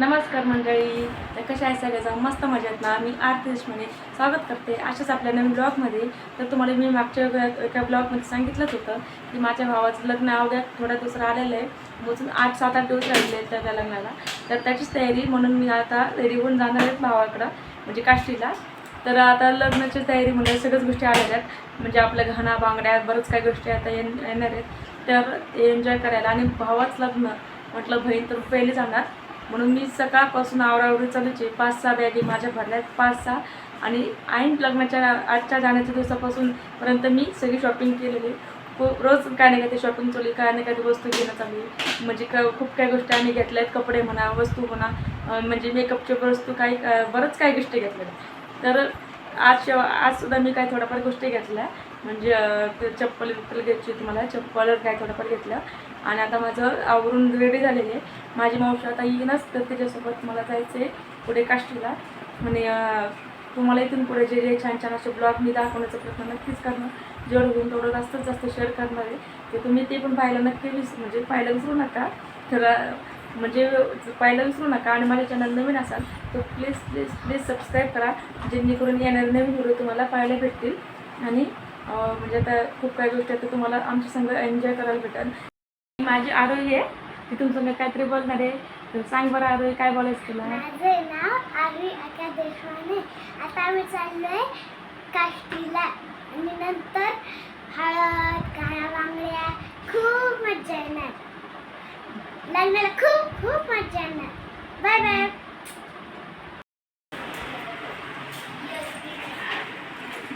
नमस्कार मंडळी. तर कशा आहे सगळ्याचा मस्त मजेत ना? मी आरती देशमाने स्वागत करते अशाच आपल्या नवीन ब्लॉगमध्ये. तर तुम्हाला मी मागच्या एका ब्लॉगमध्ये सांगितलंच होतं की माझ्या भावाचं लग्न अवघ्या थोड्या दिवसात आलेलं आहे. मोजून आठ सात आठ दिवस राहिले आहेत त्या त्या लग्नाला. तर त्याचीच तयारी म्हणून मी आता रेडी होऊन जाणार आहेत भावाकडं म्हणजे काष्टीला तर आता लग्नाची तयारी म्हणजे सगळ्याच गोष्टी आलेल्या आहेत. म्हणजे आपल्या घाणा बांगड्या बरंच काही गोष्टी आता येणार आहेत. तर ते एन्जॉय करायला. आणि भावाच लग्न म्हटलं बहीण तर पहिले जाणार. म्हणून मी सकाळपासून आवरावरी चालूची. पाच सहा बॅगी माझ्या भरल्यात पाच सहा. आणि ऐन लग्नाच्या आजच्या जाण्याच्या दिवसापासून पर्यंत मी सगळी शॉपिंग केलेली. खूप रोज काय नाही काय ते शॉपिंग चालू काय नाही काय ते वस्तू घेणं चालू. म्हणजे क खूप काही गोष्टी आम्ही घेतल्या आहेत कपडे म्हणा वस्तू म्हणा म्हणजे मेकअपचे वस्तू काही बरंच काही गोष्टी घेतल्या तर आज शेव आज सुद्धा मी काही थोड्याफार गोष्टी घेतल्या. म्हणजे ते चप्पल बिप्पल घ्यायची होती मला. चप्पल काय थोडंफार घेतलं. आणि आता माझं आवरून रेडी झालेली आहे. माझी मावशी आता येईनच तर त्याच्यासोबत मला जायचं आहे पुढे काष्टीला. आणि तुम्हाला इथून पुढे जे जे छान छान असे ब्लॉग मी दाखवण्याचा प्रयत्न नक्कीच करणार. जेवढं होईल तेवढं जास्तीत जास्त शेअर करणार आहे. ते तुम्ही ते पण पाहायला नक्की विस म्हणजे पाहायला विसरू नका. तर म्हणजे पाहायला विसरू नका. आणि माझ्या चॅनल नवीन असाल तर प्लीज प्लीज प्लीज सबस्क्राईब करा. जेणेकरून येणारे नवीन व्हिडिओ तुम्हाला पाहायला भेटतील. आणि म्हणजे आता खूप काही गोष्टी आहेत तुम्हाला आमच्या संग एन्जॉय करायला भेटेल. माझी आरोही आहे ती तुमचं मी काहीतरी बोलणार आहे. तर सांग बरं आरोही काय बोलायचं तुला? माझं नाव आर्वी आका देशपांडे आता आम्ही चाललोय काष्टीला. आणि नंतर हळद काळ्या बांगड्या खूप मजा येणार. लग्नाला खूप खूप मजा येणार. Bye bye.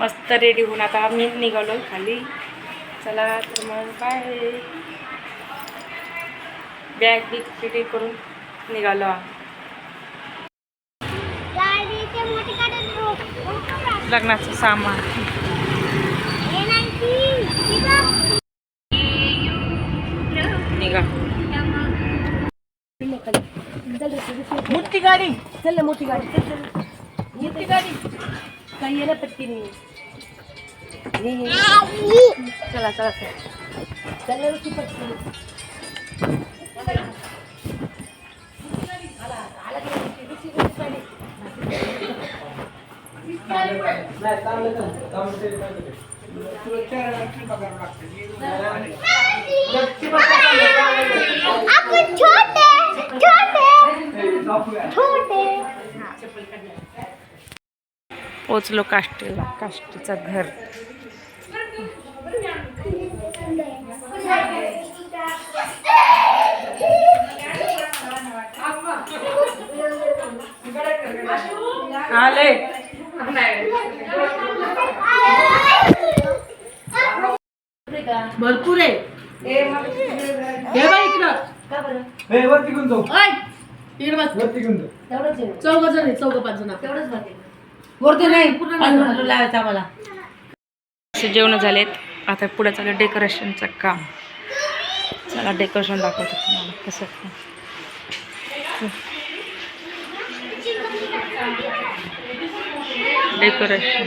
मस्त रेडी होऊन आता आम्ही निघालो खाली. चला तर मग काय बॅग बिग फिटिंग करून निघालो लग्नाचं सामान. निघा. मोठी गाडी. चल मोठी गाडी. चल. ये, ये, ये. चला चला चला ऋषी पटकी आपण छोटे छोटे छोटे पोचलो काष्टीला. काष्टीचं घर. आले. भरपूर आहे. हे बाई इकडं. चौघ जण आहे चौघ पाच जण. तेवढंच वरती नाही पूर्ण लावायचं आम्हाला. असे जेवण झालेत. आता पुढे चालू डेकोरेशनचं काम. चला डेकोरेशन दाखवतो तुम्हाला कसं डेकोरेशन.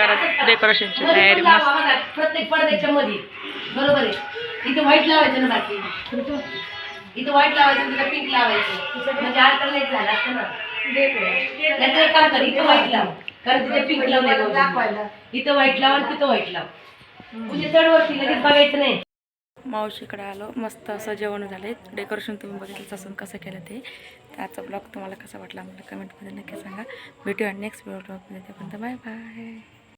नगरात डेकोरेशनची तयारी मस्त. प्रत्येक पडद्याच्या मध्ये बरोबर आहे. इथे व्हाईट लावायचं ना बाकी? इथं व्हाईट लावायचं तिला पिंक लावायचं. म्हणजे अल्टरनेट झाला असतं ना. त्याचं एक काम कर इथं व्हाईट लाव. कारण तिथे पिंक लावलं इथं व्हाईट लाव आणि तिथं व्हाईट लाव. म्हणजे चढवरती लगेच बघायचं नाही. मावशीकडे आलो. मस्त असं जेवण झाले डेकोरेशन तुम्ही बघितलं असून कसं केलं ते. आजचा ब्लॉग तुम्हाला कसा वाटला मला कमेंटमध्ये नक्की सांगा. भेटूया नेक्स्ट ब्लॉगमध्ये त्यापर्यंत बाय बाय